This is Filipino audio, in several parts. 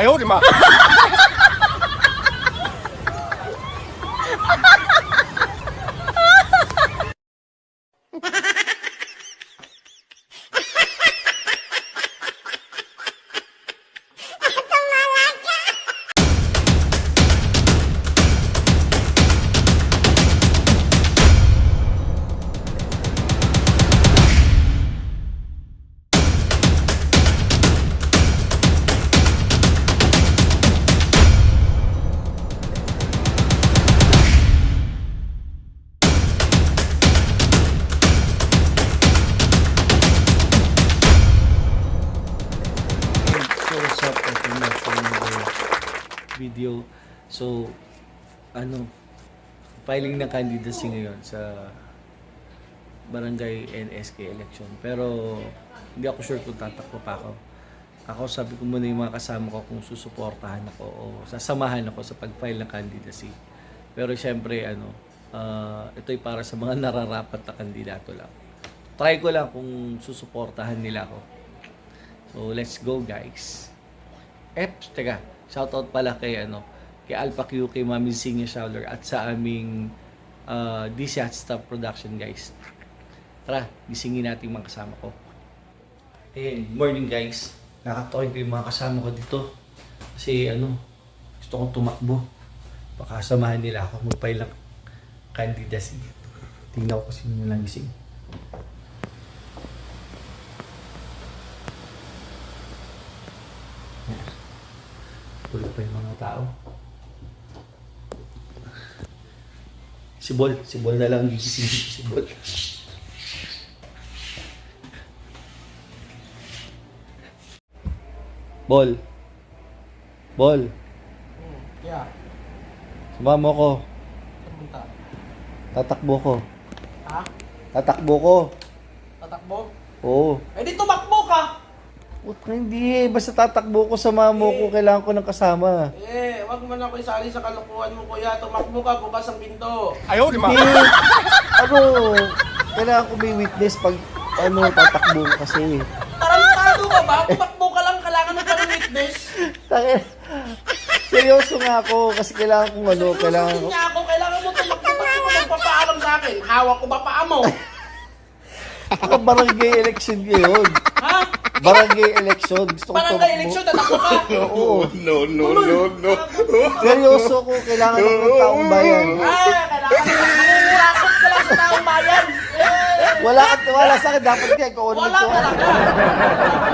哎呦我的妈！So, ano, filing ng candidacy ngayon sa barangay NSK election. Pero, hindi ako sure kung tatakbo pa ako. Ako, sabi ko muna yung mga kasama ko kung susuportahan ako o sasamahan ako sa pag-file ng candidacy. Pero syempre, ano, ah, ito'y para sa mga nararapat na kandidato lang. Try ko lang kung susuportahan nila ako. So, let's go guys. Eh, teka, shoutout pala kay ano, kay Alpha Q, kay Mami Singh Showler at sa aming uh, DC at Staff Production guys. Tara, gisingin natin mga kasama ko. Eh, morning guys. Nakatokin ko yung mga kasama ko dito. Kasi ano, gusto kong tumakbo. Baka samahan nila ako magpay lang candidacy. Tingnan ko kung sino lang gising. Tulog pa yung mga tao. Si Bol. Si Bol na lang gising. Si Bol. Bol. Bol. Ya, Sumama mo ko. punta. Tatakbo ko. Ha? Tatakbo ko. Tatakbo? Oo. Eh di tumakbo ka! Puta, hindi. Basta tatakbo ko sa mamo ko. Kailangan ko ng kasama. Eh, wag mo na ako isali sa kalukuhan mo kuya. Tumakbo ka, bukas ang pinto. Hindi. ano, kailangan ko may witness pag ano, tatakbo ko kasi. Tarantado ka ba? Tumakbo ka lang, kailangan mo pa ng witness. Seryoso nga ako kasi kailangan kong ano, kailangan ko. niya ako, kailangan mo tumakbo. Ba't mo magpapaalam sa akin? Hawak ko ba paa mo? Baka barangay election ngayon. Ha? Barangay election. Gusto ko Barangay election, tatakbo ka? Oo. No, no, no, no. Seryoso ko, kailangan ako ng taong bayan. Ah, kailangan mo. Mangungurakot ka lang sa taong bayan. Eh, Wala ka wala sa akin. Dapat kaya ikaw ano wala ko. talaga.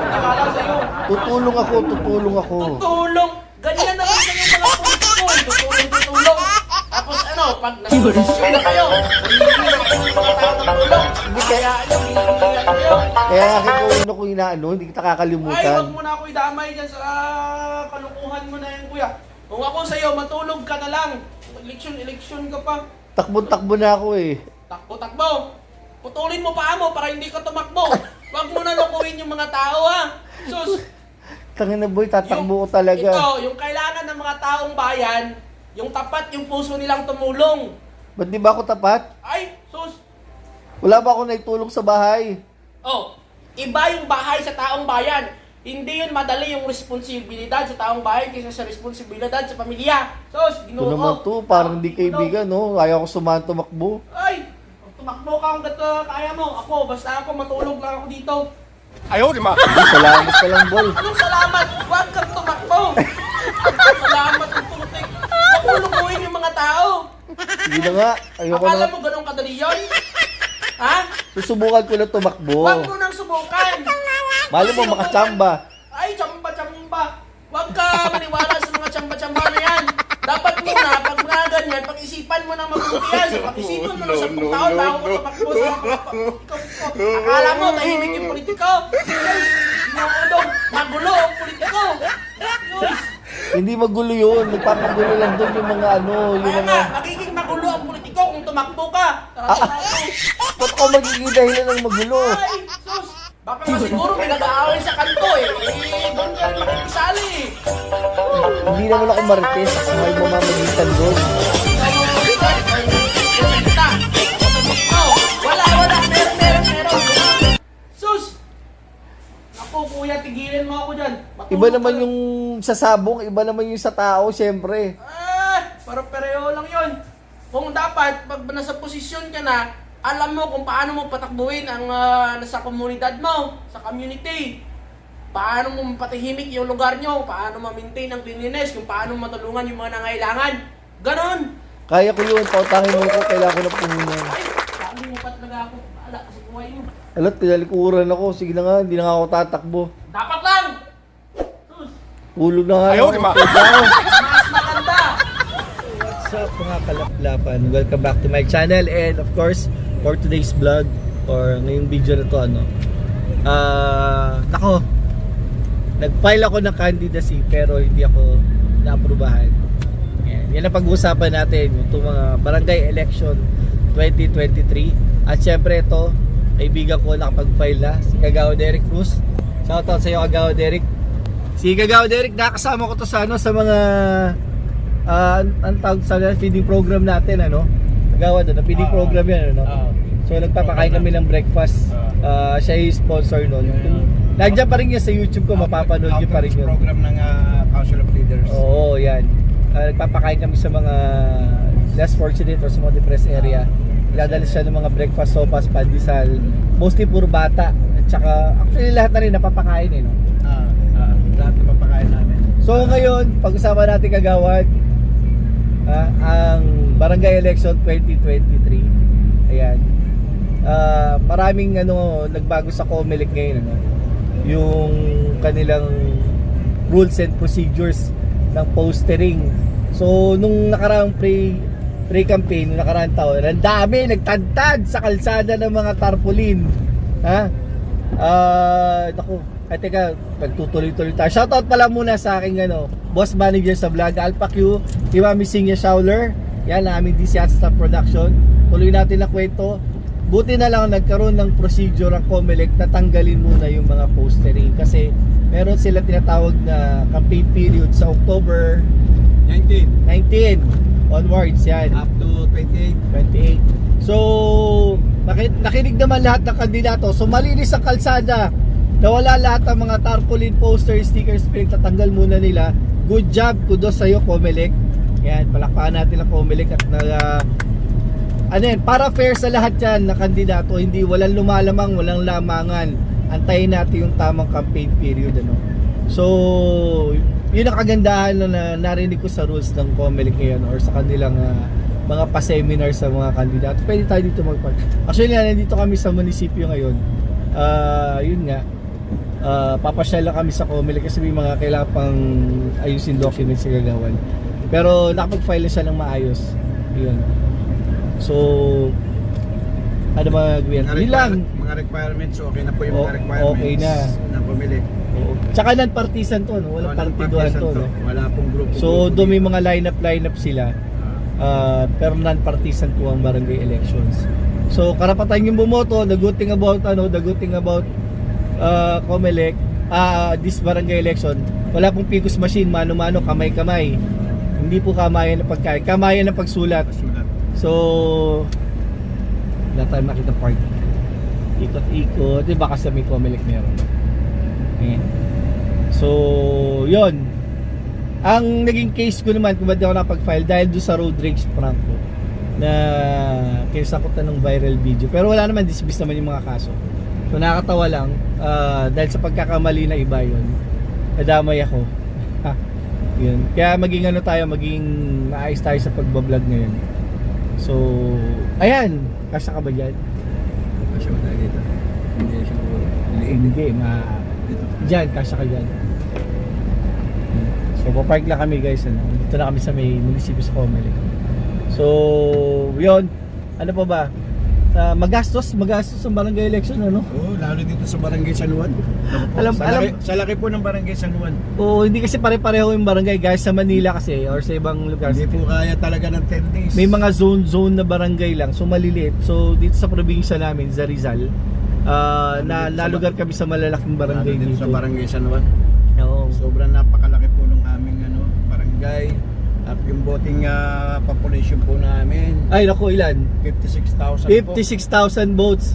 Nakala sa'yo. Tutulong ako, tutulong ako. Tutulong. Ganyan naman kayo mga politiko. eh. Tutulong, tutulong. Tapos ano, pag nag-desisyon na kayo, hihingi na Hindi kaya, Kaya ano, kaya akin ko inaano, hindi kita Ay, kakalimutan. wag mo na ako idamay dyan sa ah, kalukuhan mo na yan, kuya. Kung ako sa'yo, matulog ka na lang. Eleksyon, eleksyon ka pa. Takbo-takbo na ako eh. Takbo, takbo. Putulin mo pa mo para hindi ka tumakbo. Wag mo na lokohin yung mga tao, ha. Sus, Tangin na boy, tatakbo ko talaga. Ito, yung kailangan ng mga taong bayan, yung tapat yung puso nilang tumulong. Ba't di ba ako tapat? Ay. Wala ba akong naitulong sa bahay? Oh, iba yung bahay sa taong bayan. Hindi yun madali yung responsibilidad sa taong bayan kaysa sa responsibilidad sa pamilya. So, Ito ginoo naman oh, to, parang oh, di kaibigan, no? Oh. Ayaw ko sumahan tumakbo. Ay! Tumakbo ka hanggat uh, kaya mo. Ako, basta ako matulog lang ako dito. Salamat ka lang, Bol. Anong salamat? Huwag kang tumakbo! salamat ang putik. Nakulukuhin yung mga tao. Hindi na nga, ayoko na. Mo ganun kadali yun? Ha? Susubukan ko na tumakbo. Huwag mo nang subukan. Mali mo, makachamba. Ay, chamba-chamba. Huwag ka maniwala sa mga chamba-chamba na yan. Dapat muna, pag mga ganyan, pag-isipan mo ng mabuti yan. So, pag-isipan mo ng 10 taon bago ka tumakbo sa mga. Akala mo, tahimik yung politiko. Yes, ginawodong, magulo ang politiko. Yes. Hindi magulo yun. Nagpapagulo lang doon yung mga ano, yung Kaya mga... nga, magiging magulo ang politiko kung tumakbo ka. Tarantado. Ba't ako magiging dahilan ng magulo? Ay, sus! Baka nga siguro may nag-aaway sa kanto eh. Eh, doon ka rin makikisali eh. Hindi naman ako marites. May mamamagitan doon. Kuya, tigilan mo ako dyan. Matulog Iba naman yung yung sa sabong, iba naman yung sa tao, syempre. Ah, para pareho lang yun. Kung dapat, pag nasa posisyon ka na, alam mo kung paano mo patakbuhin ang ah, nasa komunidad mo, sa community. Paano mo mapatahimik yung lugar nyo, paano ma-maintain ang cleanliness, kung paano matulungan yung mga nangailangan. Ganon. Kaya ko yun, pautangin mo ko, kailangan ko ng puhunan. Ay, sabi mo pa talaga ako, ala, kasi buhay mo. Alat, tinalikuran ako. Sige na nga, hindi na nga ako tatakbo. Dapat lang! Sus, Hulog na nga. Ayaw, di ba? Mas maganda! What's up mga kalaplapan? Welcome back to my channel and of course, for today's vlog or ngayong video na to ano. Ah, nako. Nag-file ako ng candidacy pero hindi ako naaprubahan. Yan, yan ang pag-uusapan natin, itong mga barangay election 2023. At syempre ito, kaibigan ko nakapag-file na, si Kagawa Derek Cruz. Shoutout sa iyo Kagawa Derek. Si Kagawa Derek, nakasama ko to sa ano, sa mga ah ang ang tawag sa feeding program natin ano nagawa doon feeding Ah, program yan ano. Ah. so nagpapakain kami ng breakfast. Ah, siya yung sponsor noon Nandiyan pa rin yan sa YouTube ko mapapanood niyo pa rin yun. program ng ah, Council of Leaders. oo yan. Ah, nagpapakain kami sa mga less fortunate or sa mga depressed area. Iladala siya ng mga breakfast sopas pandesal. Mostly puro bata. At saka actually lahat na rin napapakain eh no? Ah, ah, lahat na mapakain namin. So ngayon, pag-usapan natin kagawad ah, ang Barangay Election 2023. Ayan. Ah, maraming ano nagbago sa COMELEC ngayon ano. Yung kanilang rules and procedures ng postering. So nung nakaraang pre pre-campaign, nung nakaraang taon, ang dami nagtantad sa kalsada ng mga tarpaulin. Ha? Ah, naku, ay teka, nagtutuloy-tuloy tayo. Shoutout pala muna sa aking ano, boss manager sa vlog, Alpha Q, si Mami Singya Showler. Yan, na aming DC at Staff Production. Tuloy natin na kwento. Buti na lang nagkaroon ng procedure ang COMELEC na tanggalin muna yung mga postering kasi meron sila tinatawag na campaign period sa October 19 19 onwards yan. up to 28. 28. So, naki- nakinig naman lahat ng kandidato. So, malinis ang kalsada. Nawala lahat ng mga tarpaulin, poster, stickers, tatanggal muna nila. Good job, kudos sa'yo, Comelec. Yan, palakpakan natin ang Comelec at na, ah, ano yan, para fair sa lahat yan na kandidato, hindi walang lumalamang, walang lamangan. Antayin natin yung tamang campaign period, ano. So, yun ang kagandahan na, na narinig ko sa rules ng Comelec ngayon or sa kanilang ah, mga pa-seminar sa mga kandidato. Pwede tayo dito magpag... Actually, nandito kami sa munisipyo ngayon. Ah, yun nga. Ah, papasyal lang kami sa Comelec kasi may mga kailangan pang ayusin documents sa gagawan. Pero nakapag-file na siya ng maayos. Yun. So, ano mga gawin? Mga, Yun lang. mga requirements, okay na po yung O- mga requirements okay na. na pumili. Oo. Tsaka non-partisan to, no? Walang Walang partiduhan partisan to, no? Wala pong grupo. So, doon may mga line-up, line-up sila. Ah, pero non-partisan po ang barangay elections. So, karapatan yung bumoto, the good thing about, ano, the good thing about uh, COMELEC, ah, this barangay election, wala pong picos machine, mano-mano, kamay-kamay. Hindi po kamayan ng pagkain, kamayan ng pagsulat. So, wala tayong makita party. Ikot-ikot. Di ba kasi may Comelec meron? Ayan. So, yon Ang naging case ko naman kung ba't ako napag-file dahil doon sa road rage prank ko na kinasakutan ng viral video. Pero wala naman, dismiss naman yung mga kaso. So, nakakatawa lang ah, dahil sa pagkakamali na iba yun. Nadamay ako. yun. Kaya maging ano tayo, maging maayos tayo sa pagbablog ngayon. So, ayan. Kasya ka ba dyan? Kasi wala dito. Hindi siya po. Hindi, ma... Dyan, kasya ka dyan. So, papark lang kami guys. Ano? Dito na kami sa may munisipyo sa Comelec. So, yun. Ano pa ba? Ah, magastos, magastos ang barangay election, ano? Oo, lalo dito sa Barangay San Juan. Alam- sa, alam- laki, sa laki po ng Barangay San Juan. Oo, hindi kasi pare-pareho yung barangay guys sa Manila kasi or sa ibang lugar. Hindi po kaya talaga ng 10 days. May mga zone-zone na barangay lang, so maliliit. So, dito sa probinsya namin, sa Rizal, ah, na nalugar kami sa malalaking barangay dito dito. sa Barangay San Juan. Oo. Sobrang napakalaki po ng aming ano, barangay. At yung voting ah, population po namin, Ay, naku, ilan? 56,000 po. 56,000 votes.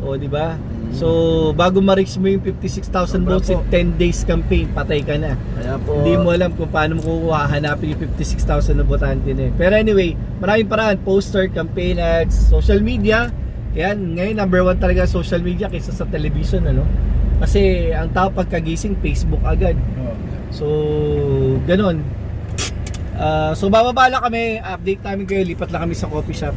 O, di ba? Mm. So, bago ma-reach mo yung 56,000 Sobra votes in po. 10 days campaign, patay ka na. Kaya po, Hindi mo alam kung paano mo kukuha, hanapin yung 56,000 na botante na eh. Pero anyway, maraming paraan. Poster, campaign ads, social media. Yan, ngayon number one talaga social media kaysa sa television, ano? Kasi ang tao pagkagising, Facebook agad. oh, So, ganun. Ah, so bababa lang kami, update namin kayo, lipat lang kami sa coffee shop.